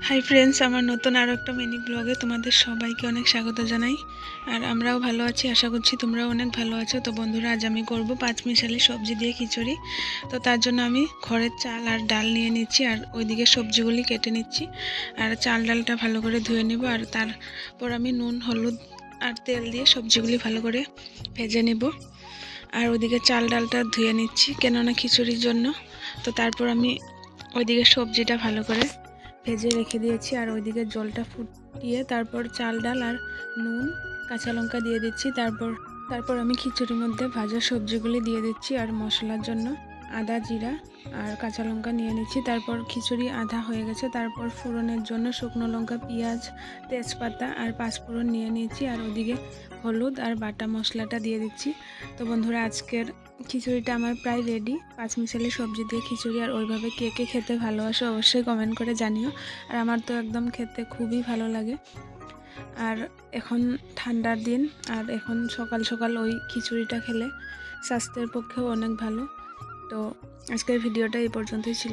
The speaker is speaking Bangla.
হাই ফ্রেন্ডস আমার নতুন আরও একটা মিনি ব্লগে তোমাদের সবাইকে অনেক স্বাগত জানাই। আর আমরাও ভালো আছি, আশা করছি তোমরাও অনেক ভালো আছো। তো বন্ধুরা, আজ আমি করব পাঁচ মিশালি সবজি দিয়ে খিচুড়ি। তো তার জন্য আমি খড়ের চাল আর ডাল নিয়ে নিচ্ছি, আর ওইদিকে সবজিগুলি কেটে নিচ্ছি। আর চাল ডালটা ভালো করে ধুয়ে নেব, আর তারপর আমি নুন, হলুদ আর তেল দিয়ে সবজিগুলি ভালো করে ভেজে নেব। আর ওইদিকে চাল ডালটা ধুয়ে নিচ্ছি, কেননা খিচুড়ির জন্য। তো তারপর আমি ওইদিকে সবজিটা ভালো করে ভেজে রেখে দিয়েছি আর ওইদিকে জলটা ফুটিয়ে তারপর চাল, ডাল আর নুন, কাঁচা লঙ্কা দিয়ে দিচ্ছি। তারপর তারপর আমি খিচুড়ির মধ্যে ভাজা সবজিগুলি দিয়ে দিচ্ছি আর মশলার জন্য। আদা জিরা আর কাঁচা লঙ্কা নিয়ে নিচ্ছি। তারপর খিচুড়ি আধা হয়ে গেছে। তারপর ফোড়নের জন্য শুকনো লঙ্কা, পেঁয়াজ, তেজপাতা আর পাঁচফোড়ন নিয়ে নিয়েছি। আর ওদিকে হলুদ আর বাটা মশলাটা দিয়ে দিচ্ছি। তো বন্ধুরা, আজকের খিচুড়িটা আমার প্রায় রেডি পাঁচমিশালি সবজি দিয়ে খিচুড়ি আর ওইভাবে কে কে খেতে ভালোবাসে অবশ্যই কমেন্ট করে জানিও। আর আমার তো একদম খেতে খুবই ভালো লাগে। আর এখন ঠান্ডার দিন। আর এখন সকাল সকাল ওই খিচুড়িটা খেলে স্বাস্থ্যের পক্ষেও অনেক ভালো। তো আজকের ভিডিওটা এই পর্যন্তই ছিল।